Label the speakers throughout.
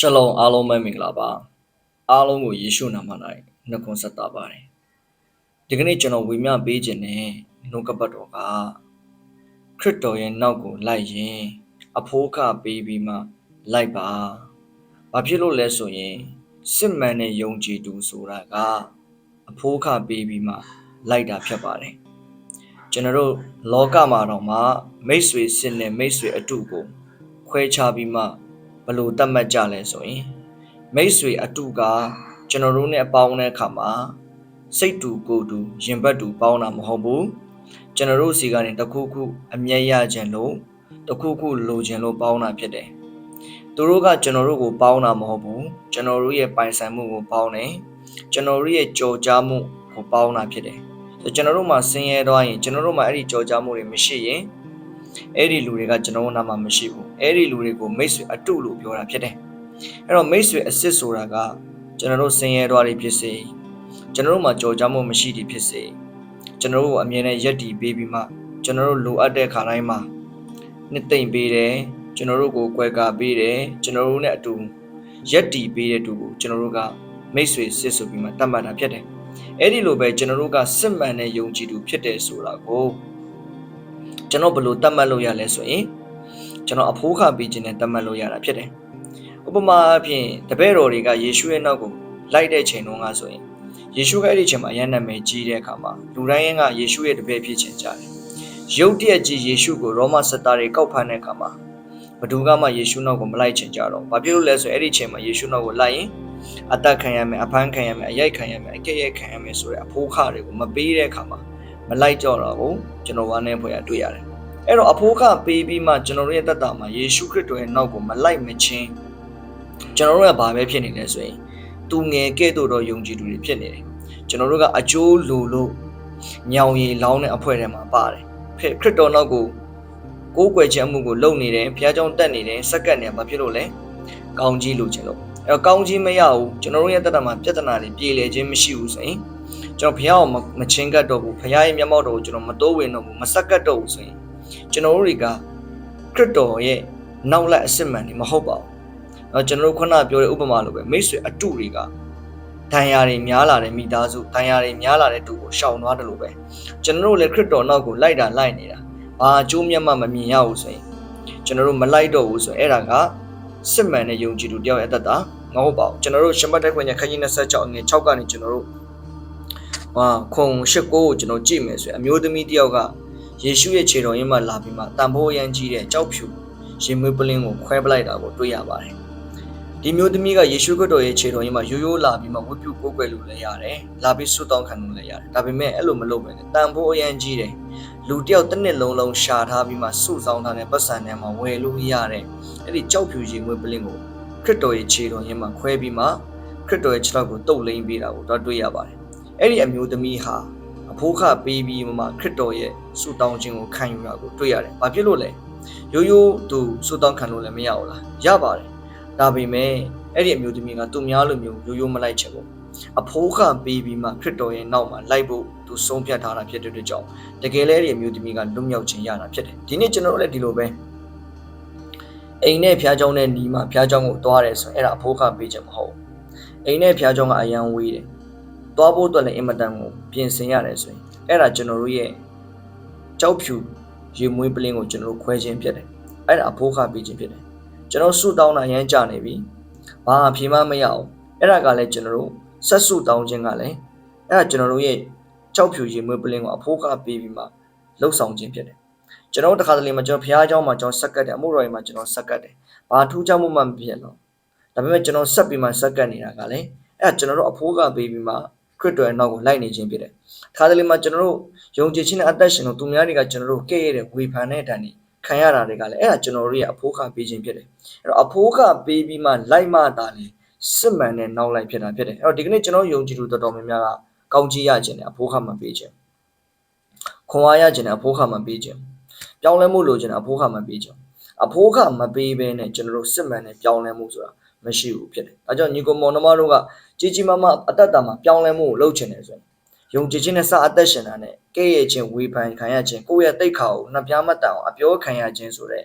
Speaker 1: ရှလုံအားလုံးပဲမင်္ဂလာပါအားလုံးကိုယေရှုနာမ၌နှုတ်ခွန်းဆက်တာပါတယ်ဒီကနေ့ကျွန်တော်ဝေမျှပေးခြင်းနဲ့နှုတ်ကပတ်တော်ကခရစ်တော်ရဲ့နောက်ကိုလိုက်ရင်အဖိုးခပေးပြီးမှလိုက်ပါဘာဖြစ်လို့လဲဆိုရင်စစ်မှန်တဲ့ယုံကြည်သူဆိုတာကအဖိုးခပေးပြီးမှလိုက်တာဖြစ်ပါတယ်ကျွန်တော်တို့လောကမှာတော့မှမိတ်ဆွေစစ်နဲ့မိတ်ဆွေအတုကိုခွဲခြားပြီးမှ ဘလို့တတ်မှတ်ကြလဲဆိုရင်မိတ်ဆွေအတုကကျွန်တော်တို့နဲ့ပေါင်းတဲ့အခါမှာစိတ်တူကိုယ်တူရင်ဘတ်တူပေါင်းတာမဟုတ်ဘူးကျွန်တော်တို့စီကနေတစ်ခုခုအမျက်ရခြင်းလို့တစ်ခုခုလိုခြင်းလို့ပေါင်းတာဖြစ်တယ်သူတို့ကကျွန်တော်တို့ကိုပေါင်းတာမဟုတ်ဘူးကျွန်တော်တို့ရဲ့ပိုင်ဆိုင်မှုကိုပေါင်းတယ်ကျွန်တော်တို့ရဲ့ကြော်ကြားမှုကိုပေါင်းတာဖြစ်တယ်ဆိုကျွန်တော်တို့မှာဆင်းရဲသွားရင်ကျွန်တော်တို့မှာအဲ့ဒီကြော်ကြားမှုတွေမရှိရင် အဲ့ဒီလူတွေကကျွန်တော်တို့နာမှာမရှိဘူးအဲ့ဒီလူတွေကိုမိတ်ဆွေအတုလို့ပြောတာဖြစ်တယ်အဲ့တော့မိတ်ဆွေအစ်စ်ဆိုတာကကျွန်တော်တို့ဆင်းရဲသွားတွေဖြစ်စေကျွန်တော်တို့မှာကြော်ကြားမှုမရှိတွေဖြစ်စေကျွန်တော်တို့ကိုအမြဲတမ်းရက်တည်ပေးပြီးမှကျွန်တော်တို့လိုအပ်တဲ့ခါတိုင်းမှာနှစ်သိမ့်ပေးတယ်ကျွန်တော်တို့ကိုကွယ်ကာပေးတယ်ကျွန်တော်တို့နဲ့အတူရက်တည်ပေးတဲ့သူကိုကျွန်တော်တို့ကမိတ်ဆွေစစ်ဆိုပြီးမှတတ်မှတ်တာဖြစ်တယ်အဲ့ဒီလိုပဲကျွန်တော်တို့ကစစ်မှန်တဲ့ယုံကြည်သူဖြစ်တယ်ဆိုတာကို ကျွန်တော်ဘယ်လိုတတ်မှတ်လို့ရလဲဆိုရင်ကျွန်တော်အဖိုးခပေးခြင်းနဲ့တတ်မှတ်လို့ရတာဖြစ်တယ်ဥပမာအဖြစ်တပည့်တော်တွေကယေရှုရဲ့နောက်ကိုလိုက်တဲ့ချိန်တုန်းကဆိုရင်ယေရှုကအဲ့ဒီချိန်မှာရန်နာမည်ကြီးတဲ့အခါမှာလူတိုင်းကယေရှုရဲ့တပည့်ဖြစ်ခြင်းကြတယ်ရုတ်တရက်ကြီးယေရှုကိုရောမစတာတွေကောက်ဖမ်းတဲ့အခါမှာဘသူကမှယေရှုနောက်ကိုမလိုက်ချင်ကြတော့ဘာဖြစ်လို့လဲဆိုအဲ့ဒီချိန်မှာယေရှုနောက်ကိုလိုက်ရင်အသက်ခံရမယ်အဖမ်းခံရမယ်အရိုက်ခံရမယ်အကဲ့ရဲ့ခံရမယ်ဆိုတဲ့အဖိုးခတွေကိုမပေးတဲ့အခါမှာ မလိုက်ကြတော့ဘူးကျွန်တော်ဝမ်းနေဖွယ်ရတွေ့ရတယ်အဲ့တော့အဖိုးခပေးပြီးမှကျွန်တော်တို့ရဲ့တက်တာမှာယေရှုခရစ်တော်ရဲ့နောက်ကိုမလိုက်မချင်းကျွန်တော်တို့ကဘာပဲဖြစ်နေလဲဆိုရင်သူငယ်ကဲ့သို့တော့ယုံကြည်သူတွေဖြစ်နေတယ်ကျွန်တော်တို့ကအကျိုးလိုလို့ညောင်ရည်လောင်းတဲ့အဖွဲထဲမှာပါတယ်ခရစ်တော်နောက်ကိုကိုးကွယ်ခြင်းမှုကိုလုပ်နေတယ်ဘုရားကျောင်းတက်နေတယ်စက္ကန့်နေဘာဖြစ်လို့လဲကောင်းကြီးလိုချင်လို့အဲတော့ကောင်းကြီးမရဘူးကျွန်တော်တို့ရဲ့တက်တာမှာပြဿနာတွေပြေလည်ခြင်းမရှိဘူးဆိုရင် ကျွန်တော်ဘုရားကိုမချင်းကတ်တော့ဘူးဘုရားရဲ့မျက်မှောက်တော်ကိုကျွန်တော်မတိုးဝင်တော့ဘူးမစက္ကတ်တော့ဘူးဆိုရင်ကျွန်တော်တို့တွေကခရစ်တော်ရဲ့နောက်လက်အစစ်မှန်နေမဟုတ်ပါဘူး။အဲကျွန်တော်တို့ခုနပြောတဲ့ဥပမာလိုပဲမိတ်ဆွေအတုတွေကဒဏ်ရာတွေများလာတဲ့မိသားစုဒဏ်ရာတွေများလာတဲ့တူကိုရှောင်သွားတယ်လို့ပဲကျွန်တော်တို့လည်းခရစ်တော်နောက်ကိုလိုက်တာလိုက်နေတာဘာအကျိုးမြတ်မှမမြင်ရဘူးဆိုရင်ကျွန်တော်တို့မလိုက်တော့ဘူးဆိုရင်အဲ့ဒါကစစ်မှန်တဲ့ယုံကြည်သူတယောက်ရဲ့အသက်တာမဟုတ်ပါဘူးကျွန်တော်တို့ရှမတ်တက်ခွင့်ညခကြီး26အငယ်6ကနေကျွန်တော်တို့ ဟာခုံ၈ကိုကိုကျွန်တော်ကြည့်မယ်ဆိုရင်အမျိုးသမီးတယောက်ကယေရှုရဲ့ခြေတော်ရင်းမှာလာပြီးမှတန်ဖိုးရမ်းကြီးတဲ့ကြောက်ဖြူရင်မွေးပလင်းကိုခွဲပလိုက်တာကိုတွေ့ရပါတယ်ဒီမျိုးသမီးကယေရှုခရစ်တော်ရဲ့ခြေတော်ရင်းမှာရိုးရိုးလာပြီးမှဝတ်ပြုကိုးကွယ်လို့လည်းရတယ်လာပြီးဆုတောင်းခံလို့လည်းရတယ်ဒါပေမဲ့အဲ့လိုမလုပ်ဘဲနဲ့တန်ဖိုးအရန်ကြီးတယ်လူတယောက်တစ်နှစ်လုံးလုံးရှာထားပြီးမှစုဆောင်းထားတဲ့ပတ်စံထဲမှာဝယ်လို့ရတဲ့အဲ့ဒီကြောက်ဖြူရင်မွေးပလင်းကိုခရစ်တော်ရဲ့ခြေတော်ရင်းမှာခွဲပြီးမှခရစ်တော်ရဲ့ခြေထောက်ကိုတုပ်လိမ့်ပေးတာကိုတော့တွေ့ရပါတယ် အဲ့ဒီအမျိုးသမီးဟာအဖိုးခပေးပြီးမှခရစ်တော်ရဲ့ဆုတောင်းခြင်းကိုခံယူတာကိုတွေ့ရတယ်။ဘာဖြစ်လို့လဲ။ရိုးရိုးသူဆုတောင်းခံလို့လည်းမရဘူးလား။ရပါတယ်။ဒါပေမဲ့အဲ့ဒီအမျိုးသမီးကသူများလိုမျိုးရိုးရိုးမလိုက်ချင်ဘူး။အဖိုးခပေးပြီးမှခရစ်တော်ရဲ့နောက်မှာလိုက်ဖို့သူဆုံးဖြတ်ထားတာဖြစ်တဲ့အတွက်ကြောင့်တကယ်လည်းအဲ့ဒီအမျိုးသမီးကလွတ်မြောက်ခြင်းရတာဖြစ်တယ်။ဒီနေ့ကျွန်တော်တို့လည်းဒီလိုပဲအိမ်နဲ့ဖျားเจ้าနဲ့ညီမဖျားเจ้าကိုသွားတယ်ဆိုရင်အဲ့ဒါအဖိုးခပေးခြင်းမဟုတ်ဘူး။အိမ်နဲ့ဖျားเจ้าကအရန်ဝေးတယ်။ သွားဖို့အတွက်လည်းအင်မတန်ကိုပြင်ဆင်ရတယ်ဆိုရင်အဲ့ဒါကျွန်တော်တို့ရဲ့ကြောက်ဖြူရေမွေးပလင်းကိုကျွန်တော်တို့ခွဲခြင်းဖြစ်တယ်။အဲ့ဒါအဖိုးခပေးခြင်းဖြစ်တယ်။ကျွန်တော်ဆူတောင်းတာရမ်းကြနေပြီ။ဘာအဖြေမှမရအောင်။အဲ့ဒါကလည်းကျွန်တော်တို့ဆက်ဆူတောင်းခြင်းကလည်းအဲ့ဒါကျွန်တော်တို့ရဲ့ကြောက်ဖြူရေမွေးပလင်းကိုအဖိုးခပေးပြီးမှလှုပ်ဆောင်ခြင်းဖြစ်တယ်။ကျွန်တော်တို့တခါတလေမှာကျွန်တော်ဖះเจ้าမှာကျွန်တော်ဆက်ကတ်တယ်အမှုတော်ရင်မှာကျွန်တော်ဆက်ကတ်တယ်။ဘာထူးခြားမှုမှမဖြစ်တော့။ဒါပေမဲ့ကျွန်တော်ဆက်ပြီးမှဆက်ကတ်နေတာကလည်းအဲ့ဒါကျွန်တော်တို့အဖိုးကပေးပြီးမှ ခရစ်တော်ရဲ့နောက်ကိုလိုက်နေခြင်းဖြစ်တယ်။ခါတလေမှာကျွန်တော်တို့ယုံကြည်ခြင်းနဲ့အသက်ရှင်လို့သူများတွေကကျွန်တော်တို့ကဲ့ရဲ့တဲ့ဝေဖန်တဲ့အတန်ကြီးခံရတာတွေကလည်းအဲ့ဒါကျွန်တော်တို့ရဲ့အဖိုးခပေးခြင်းဖြစ်တယ်။အဲ့တော့အဖိုးခပေးပြီးမှလိုက်မှတာလေစစ်မှန်တဲ့နောက်လိုက်ဖြစ်တာဖြစ်တယ်။အဲ့တော့ဒီကနေ့ကျွန်တော်ယုံကြည်သူတော်တော်များများကကောင်းကြီးရခြင်းနဲ့အဖိုးခမပေးခြင်း။ခွန်အားရခြင်းနဲ့အဖိုးခမပေးခြင်း။ပြောင်းလဲမှုလိုခြင်းနဲ့အဖိုးခမပေးခြင်း။အဖိုးခမပေးဘဲနဲ့ကျွန်တော်တို့စစ်မှန်တဲ့ပြောင်းလဲမှုဆိုတာ မရှိဘူးဖြစ်တယ်။အဲကြောင့်ညီကိုမောင်နှမတို့ကကြီးကြီးမားမားအသက်တာမှာပြောင်းလဲမှုကိုလုပ်ချင်တယ်ဆိုရင်ယုံကြည်ခြင်းနဲ့စအသက်ရှင်တာနဲ့ကဲ့ရဲ့ခြင်းဝေဖန်ခံရခြင်းကိုယ့်ရဲ့တိတ်ခါကိုနှစ်ပြားမတန်အောင်အပြောခံရခြင်းဆိုတဲ့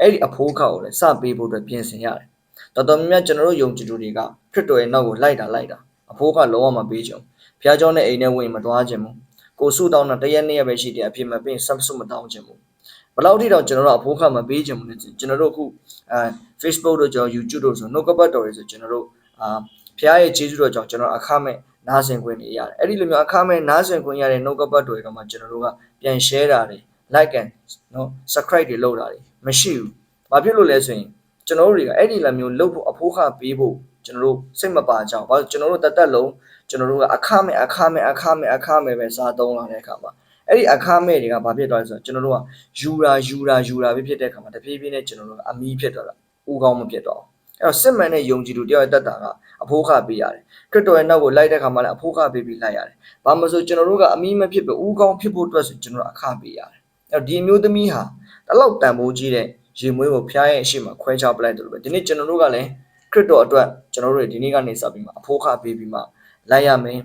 Speaker 1: အဲ့ဒီအဖိုးခါကိုလည်းစပေးဖို့အတွက်ပြင်ဆင်ရတယ်တော်တော်များများကျွန်တော်တို့ယုံကြည်သူတွေကခရစ်တော်ရဲ့နောက်ကိုလိုက်တာလိုက်တာအဖိုးကလုံးဝမပေးချင်ဘူးဘုရားကျောင်းနဲ့အိမ်နဲ့ဝင်မသွားချင်ဘူးကိုစုတောင်းတာတရက်နှစ်ရက်ပဲရှိတယ်အဖြစ်မပင်ဆပ်ဆုမတောင်းချင်ဘူး ဘယ်လောက်ထိတောင်ကျွန်တော်တို့အဖိုးကမပေးချင်ဘူးလဲကျွန်တော်တို့အခုအဲ Facebook တို့ကြောင့် YouTube တို့ဆိုနှုတ်ကပတ်တော်တွေဆိုကျွန်တော်တို့အာဘုရားရဲ့ကျေးဇူးတော်ကြောင့်ကျွန်တော်အခမဲ့နားဆင်ခွင့်နေရတယ်အဲ့ဒီလိုမျိုးအခမဲ့နားဆင်ခွင့်ရတဲ့နှုတ်ကပတ်တော်တွေတော့မှကျွန်တော်တို့ကပြန် share တာတွေ like and နော် subscribe တွေလုပ်တာတွေမရှိဘူး။ဘာဖြစ်လို့လဲဆိုရင်ကျွန်တော်တို့တွေကအဲ့ဒီလိုမျိုးလုပ်ဖို့အဖိုးခပေးဖို့ကျွန်တော်တို့စိတ်မပါကြအောင်။ဘာလို့ကျွန်တော်တို့တသက်လုံးကျွန်တော်တို့ကအခမဲ့အခမဲ့အခမဲ့အခမဲ့ပဲစားသုံးလာတဲ့အခါမှာ အဲ့ဒီအခမဲ့တွေကဘာဖြစ်သွားလဲဆိုတော့ကျွန်တော်တို့ကယူရာယူရာယူရာပဲဖြစ်တဲ့အခါမှာတဖြည်းဖြည်းနဲ့ကျွန်တော်တို့ကအမီးဖြစ်သွားတာ။ဦးကောင်းမဖြစ်တော့ဘူး။အဲ့တော့စစ်မှန်တဲ့ယုံကြည်သူတယောက်ရဲ့တတ်တာကအဖိုးခပေးရတယ်။ခရစ်တော်ရဲ့နောက်ကိုလိုက်တဲ့အခါမှာလည်းအဖိုးခပေးပြီးလိုက်ရတယ်။ဘာမှမဆိုကျွန်တော်တို့ကအမီးမဖြစ်ပဲဦးကောင်းဖြစ်ဖို့အတွက်ဆိုကျွန်တော်တို့အခပေးရတယ်။အဲ့တော့ဒီအမျိုးသမီးဟာတလောက်တန်ဖိုးကြီးတဲ့ရေမွေးကိုဖျားရဲ့အရှိမခွဲခြားပလိုက်တယ်လို့ပဲဒီနေ့ကျွန်တော်တို့ကလည်းခရစ်တော်အတွက်ကျွန်တော်တို့တွေဒီနေ့ကနေစပြီးမှအဖိုးခပေးပြီးမှလိုက်ရမယ်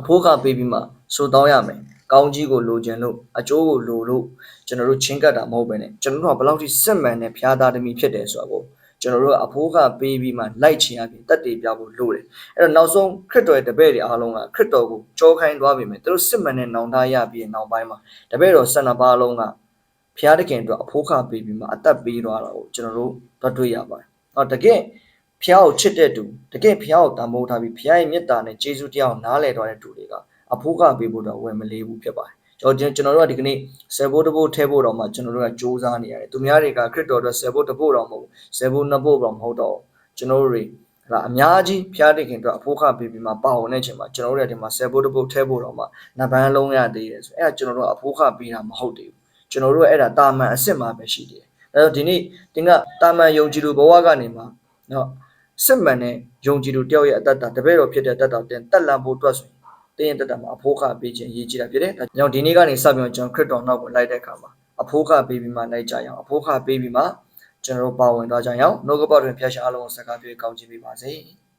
Speaker 1: အဖိုးခပေးပြီးမှစိုးတောင်းရမယ် ကောင်းကြီးကိုလိုချင်လို့အကျိုးကိုလိုလို့ကျွန်တော်တို့ချင်းကပ်တာမဟုတ်ပဲねကျွန်တော်တို့ကဘယ်လောက်ထိစစ်မှန်တဲ့ဖျားသားသမီးဖြစ်တယ်ဆိုတာကိုကျွန်တော်တို့ကအဖိုးခပေးပြီးမှလိုက်ချင်ရပြီးတက်တည်ပြဖို့လိုတယ်အဲ့တော့နောက်ဆုံးခရစ်တော်ရဲ့တပည့်တွေအားလုံးကခရစ်တော်ကိုကြောခိုင်းသွားပြီမယ်သူတို့စစ်မှန်တဲ့နောင်တရပြီးနောက်ပိုင်းမှာတပည့်တော်၁၂ပါးလုံးကဖျားတခင်အတွက်အဖိုးခပေးပြီးမှအသက်ပေးသွားတာကိုကျွန်တော်တို့တွေ့တွေ့ရပါတယ်။ဟောတကယ်ဖျားကိုချစ်တဲ့သူတကယ်ဖျားကိုတန်ဖိုးထားပြီးဖျားရဲ့မေတ္တာနဲ့ကျေးဇူးတရားကိုနားလည်သွားတဲ့သူတွေက အဖိုးခပေးဖို့တော့ဝယ်မလေးဘူးဖြစ်ပါတယ်။ကျွန်တော်ကျွန်တော်တို့ကဒီကနေ့ဆယ်ဘိုးတစ်ဘိုးထဲဖို့တော့မှကျွန်တော်တို့ကစူးစမ်းနေရတယ်။သူများတွေကခရစ်တော်အတွက်ဆယ်ဘိုးတစ်ဘိုးတော့မဟုတ်ဘူး။ဆယ်ဘိုးနှစ်ဘိုးတော့မဟုတ်တော့ကျွန်တော်တို့တွေအဲ့ဒါအများကြီးဖျားတခင်အတွက်အဖိုးခပေးပြီးမှပါဝင်တဲ့အချိန်မှာကျွန်တော်တို့ရဲ့ဒီမှာဆယ်ဘိုးတစ်ဘိုးထဲဖို့တော့မှနဗန်းလုံးရသေးတယ်ဆိုအဲ့ဒါကျွန်တော်တို့ကအဖိုးခပေးတာမဟုတ်သေးဘူး။ကျွန်တော်တို့အဲ့ဒါတာမန်အစ်စ်မှာပဲရှိတယ်။အဲ့တော့ဒီနေ့တင်ကတာမန်ယုံကြည်သူဘဝကနေမှာနော်စစ်မှန်တဲ့ယုံကြည်သူတယောက်ရဲ့အတ္တတတပည့်တော်ဖြစ်တဲ့တတ်တော်တင်တက်လန်ဖို့အတွက်ဆိုရင် တင်းရင်တက်တာမှာအဖိုးခပေးခြင်းရည်ကြည်တာဖြစ်တယ်။ဒါကြောင့်ဒီနေ့ကနေစပြီးတော့ကျွန်တော်ခရစ်တော်နောက်ကိုလိုက်တဲ့အခါမှာအဖိုးခပေးပြီးမှလိုက်ကြရအောင်အဖိုးခပေးပြီးမှကျွန်တော်တို့ပါဝင်သွားကြရအောင်နှုတ်ကပတ်တွင်ဖျက်ရှားအလုံးစကားပြေကောင်းချီးပေးပါစေ။